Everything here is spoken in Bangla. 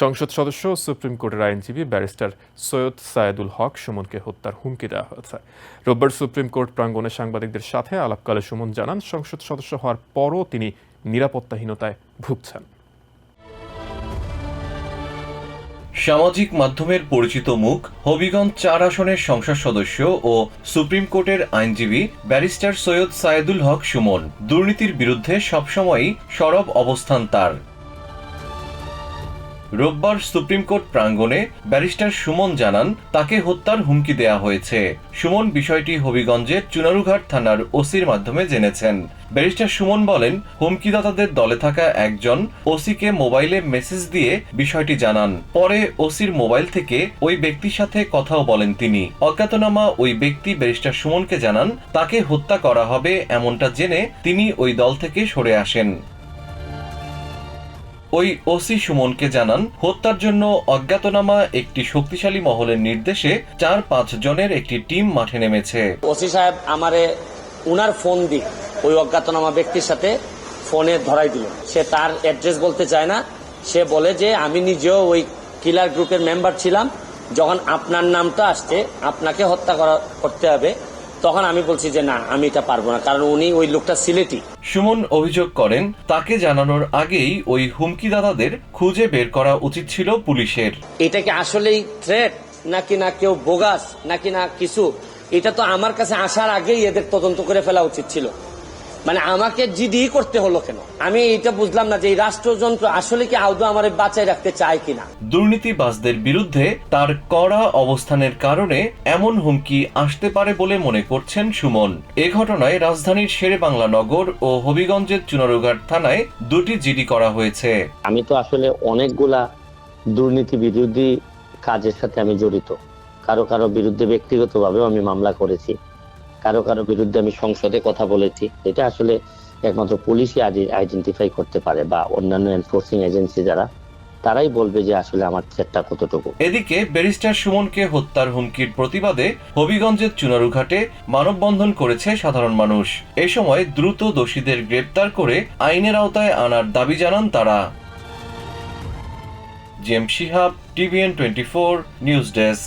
সংসদ সদস্য সুপ্রিম কোর্টের আইনজীবী ব্যারিস্টার সৈয়দ সায়েদুল হক সুমনকে হত্যার হুমকি দেওয়া হয়েছে। রোববার সুপ্রিম কোর্ট প্রাঙ্গণে সাংবাদিকদের সাথে আলাপকালে সুমন জানান, সংসদ সদস্য হওয়ার পরও তিনি নিরাপত্তাহীনতায় ভুগছেন। সামাজিক মাধ্যমের পরিচিত মুখ, হবিগঞ্জ চার আসনের সংসদ সদস্য ও সুপ্রিম কোর্টের আইনজীবী ব্যারিস্টার সৈয়দ সায়েদুল হক সুমন। দুর্নীতির বিরুদ্ধে সবসময়ই সরব অবস্থান তার। রোববার সুপ্রিম কোর্ট প্রাঙ্গণে ব্যারিস্টার সুমন জানান, তাকে হত্যার হুমকি দেয়া হয়েছে। সুমন বিষয়টি হবিগঞ্জের চুনারুঘাট থানার ওসির মাধ্যমে জেনেছেন। ব্যারিস্টার সুমন বলেন, হুমকিদাতাদের দলে থাকা একজন ওসিকে মোবাইলে মেসেজ দিয়ে বিষয়টি জানান। পরে ওসির মোবাইল থেকে ওই ব্যক্তির সাথে কথাও বলেন তিনি। অজ্ঞাতনামা ওই ব্যক্তি ব্যারিস্টার সুমনকে জানান, তাকে হত্যা করা হবে এমনটা জেনে তিনি ওই দল থেকে সরে আসেন। ওই ওসি সুমনকে জানান, হত্যার জন্য অজ্ঞাতনামা একটি শক্তিশালী মহলের নির্দেশে চার পাঁচ জনের একটি টিম মাঠে নেমেছে। ওসি সাহেব আমারে উনার ফোন দিক ওই অজ্ঞাতনামা ব্যক্তির সাথে ফোনে ধরাই দিল। সে তার অ্যাড্রেস বলতে চায় না। সে বলে যে, আমি নিজেও ওই কিলার গ্রুপের মেম্বার ছিলাম। যখন আপনার নামটা আসছে, আপনাকে হত্যা করা, করতে হবে। তখন আমি বলছি যে না আমি এটা পারব না কারণ উনি ওই লোকটা সিলেটি। সুমন অভিযোগ করেন তাকে জানানোর আগেই ওই হুমকিদাতাদের খুঁজে বের করা উচিত ছিল পুলিশের। এটা কি আসলেই থ্রেট নাকি না কেউ বোগাস নাকি না কিছু? এটা তো আমার কাছে আসার আগেই এদের তদন্ত করে ফেলা উচিত ছিল। মানে আমাকে জিডি করতে হলো কেন? আমি এটা বুঝলাম না যে এই রাষ্ট্রযন্ত্র আসলে কি আদৌ আমার বাঁচায় রাখতে চায় কিনা। দুর্নীতিবাজদের বিরুদ্ধে তার কড়া অবস্থানের কারণে এমন হুমকি আসতে পারে বলে মনে করছেন সুমন। এ ঘটনায় রাজধানীর শেরে বাংলা নগর ও হবিগঞ্জের চুনারুঘাট থানায় দুটি জিডি করা হয়েছে। আমি তো আসলে অনেকগুলা দুর্নীতি বিরোধী কাজের সাথে আমি জড়িত। কারও কারও বিরুদ্ধে ব্যক্তিগতভাবেও আমি মামলা করেছি। কারও কারও বিরুদ্ধে আমি সংসদে কথা বলেছি। এটা আসলে একমাত্র পুলিশই আইডেন্টিফাই করতে পারে বা অন্যান্য এনফোর্সিং এজেন্সি যারা, তারাই বলবে যে আসলে আমার থ্রেটটা কতটুকু। এদিকে ব্যারিস্টার সুমনকে হত্যার হুমকির প্রতিবাদে হবিগঞ্জের চুনারুঘাটে মানববন্ধন করেছে সাধারণ মানুষ। এ সময় দ্রুত দোষীদের গ্রেপ্তার করে আইনের আওতায় আনার দাবি জানান তারা। জেম Shihab, TVN twenty four, news desk.